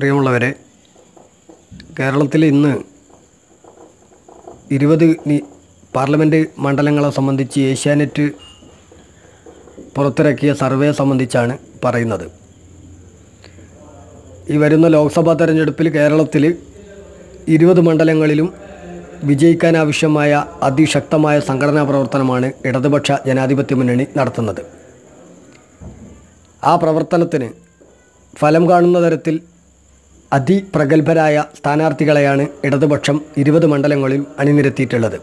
പ്രിയമുള്ളവരെ കേരളത്തിൽ ഇന്ന് ഇരുപത് പാർലമെന്റ് മണ്ഡലങ്ങളെ സംബന്ധിച്ച് ഏഷ്യാനെറ്റ് പുറത്തിറക്കിയ സർവേ സംബന്ധിച്ചാണ് പറയുന്നത്. ഈ വരുന്ന ലോക്സഭാ തെരഞ്ഞെടുപ്പിൽ കേരളത്തിൽ ഇരുപത് മണ്ഡലങ്ങളിലും വിജയിക്കാനാവശ്യമായ അതിശക്തമായ സംഘടനാ പ്രവർത്തനമാണ് ഇടതുപക്ഷ ജനാധിപത്യ മുന്നണി നടത്തുന്നത്. ആ പ്രവർത്തനത്തിന് ഫലം കാണുന്ന തരത്തിൽ അതിപ്രഗത്ഭരായ സ്ഥാനാർത്ഥികളെയാണ് ഇടതുപക്ഷം ഇരുപത് മണ്ഡലങ്ങളിൽ അണിനിരത്തിയിട്ടുള്ളത്.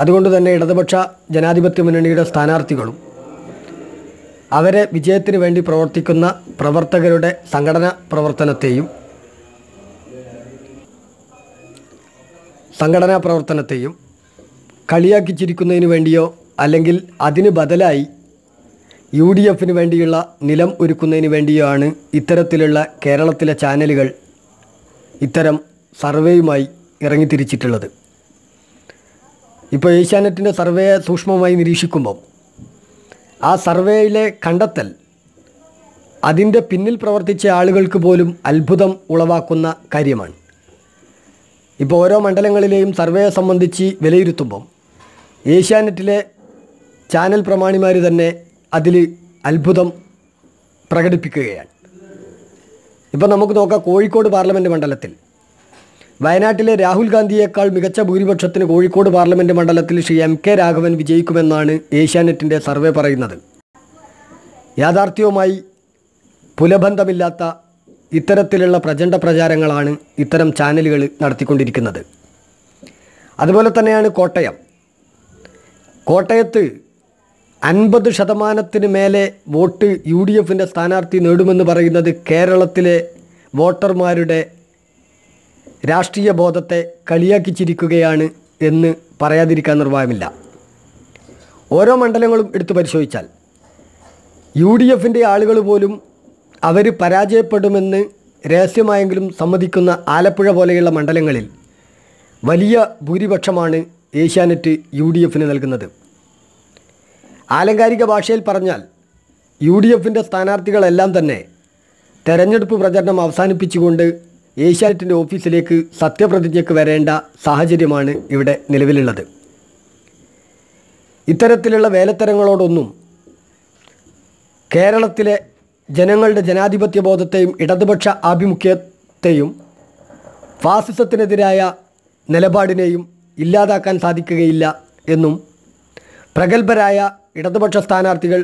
അതുകൊണ്ട് തന്നെ ഇടതുപക്ഷ ജനാധിപത്യ മുന്നണിയുടെ സ്ഥാനാർത്ഥികളും അവരെ വിജയത്തിന് വേണ്ടി പ്രവർത്തിക്കുന്ന പ്രവർത്തകരുടെ സംഘടനാ പ്രവർത്തനത്തെയും സംഘടനാ പ്രവർത്തനത്തെയും കളിയാക്കിച്ചിരിക്കുന്നതിന് വേണ്ടിയോ അല്ലെങ്കിൽ അതിന് ബദലായി യു ഡി എഫിന് വേണ്ടിയുള്ള നിലം ഒരുക്കുന്നതിന് വേണ്ടിയാണ് ഇത്തരത്തിലുള്ള കേരളത്തിലെ ചാനലുകൾ ഇത്തരം സർവേയുമായി ഇറങ്ങിത്തിരിച്ചിട്ടുള്ളത്. ഇപ്പോൾ ഏഷ്യാനെറ്റിന്റെ സർവേയെ സൂക്ഷ്മമായി നിരീക്ഷിക്കുമ്പോൾ ആ സർവേയിലെ കണ്ടെത്തൽ അതിന്റെ പിന്നിൽ പ്രവർത്തിച്ച ആളുകൾക്ക് പോലും അത്ഭുതം ഉളവാക്കുന്ന കാര്യമാണ്. ഇപ്പോൾ ഓരോ മണ്ഡലങ്ങളിലെയും സർവേയെ സംബന്ധിച്ച് വിലയിരുത്തുമ്പം ഏഷ്യാനെറ്റിലെ ചാനൽ പ്രമാണിമാർ തന്നെ അതിൽ അത്ഭുതം പ്രകടിപ്പിക്കുകയാണ്. ഇപ്പം നമുക്ക് നോക്കാം കോഴിക്കോട് പാർലമെന്റ് മണ്ഡലത്തിൽ. വയനാട്ടിലെ രാഹുൽ ഗാന്ധിയേക്കാൾ മികച്ച ഭൂരിപക്ഷത്തിന് കോഴിക്കോട് പാർലമെന്റ് മണ്ഡലത്തിൽ ശ്രീ എം കെ രാഘവൻ വിജയിക്കുമെന്നാണ് ഏഷ്യാനെറ്റിന്റെ സർവേ പറയുന്നത്. യാഥാർത്ഥ്യവുമായി പുലബന്ധമില്ലാത്ത ഇത്തരത്തിലുള്ള പ്രചണ്ഡ പ്രചാരങ്ങളാണ് ഇത്തരം ചാനലുകൾ നടത്തിക്കൊണ്ടിരിക്കുന്നത്. അതുപോലെ തന്നെയാണ് കോട്ടയം. കോട്ടയത്ത് അൻപത് ശതമാനത്തിന് മേലെ വോട്ട് യു ഡി എഫിന്റെ സ്ഥാനാർത്ഥി നേടുമെന്ന് പറയുന്നത് കേരളത്തിലെ വോട്ടർമാരുടെ രാഷ്ട്രീയ ബോധത്തെ കളിയാക്കിച്ചിരിക്കുകയാണ് എന്ന് പറയാതിരിക്കാൻ നിർവാഹമില്ല. ഓരോ മണ്ഡലങ്ങളും എടുത്തു പരിശോധിച്ചാൽ യു ഡി എഫിന്റെ ആളുകൾ പോലും അവർ പരാജയപ്പെടുമെന്ന് രഹസ്യമായെങ്കിലും സമ്മതിക്കുന്ന ആലപ്പുഴ പോലെയുള്ള മണ്ഡലങ്ങളിൽ വലിയ ഭൂരിപക്ഷമാണ് ഏഷ്യാനെറ്റ് യു ഡി എഫിന് നൽകുന്നത്. ആലങ്കാരിക ഭാഷയിൽ പറഞ്ഞാൽ യു ഡി എഫിന്റെ സ്ഥാനാർത്ഥികളെല്ലാം തന്നെ തെരഞ്ഞെടുപ്പ് പ്രചരണം അവസാനിപ്പിച്ചുകൊണ്ട് ഏഷ്യാനെറ്റിന്റെ ഓഫീസിലേക്ക് സത്യപ്രതിജ്ഞയ്ക്ക് വരേണ്ട സാഹചര്യമാണ് ഇവിടെ നിലവിലുള്ളത്. ഇത്തരത്തിലുള്ള വേലത്തരങ്ങളോടൊന്നും കേരളത്തിലെ ജനങ്ങളുടെ ജനാധിപത്യ ബോധത്തെയും ഇടതുപക്ഷ ആഭിമുഖ്യത്തെയും ഫാസിസത്തിനെതിരായ നിലപാടിനെയും ഇല്ലാതാക്കാൻ സാധിക്കുകയില്ല എന്നും പ്രഗത്ഭരായ ഇടതുപക്ഷ സ്ഥാനാർത്ഥികൾ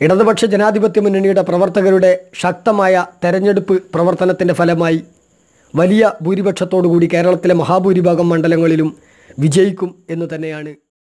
ഇടതുപക്ഷ ജനാധിപത്യ മുന്നണിയുടെ പ്രവർത്തകരുടെ ശക്തമായ തെരഞ്ഞെടുപ്പ് പ്രവർത്തനത്തിന്റെ ഫലമായി വലിയ ഭൂരിപക്ഷത്തോടുകൂടി കേരളത്തിലെ മഹാഭൂരിഭാഗം മണ്ഡലങ്ങളിലും വിജയിക്കും എന്ന് തന്നെയാണ്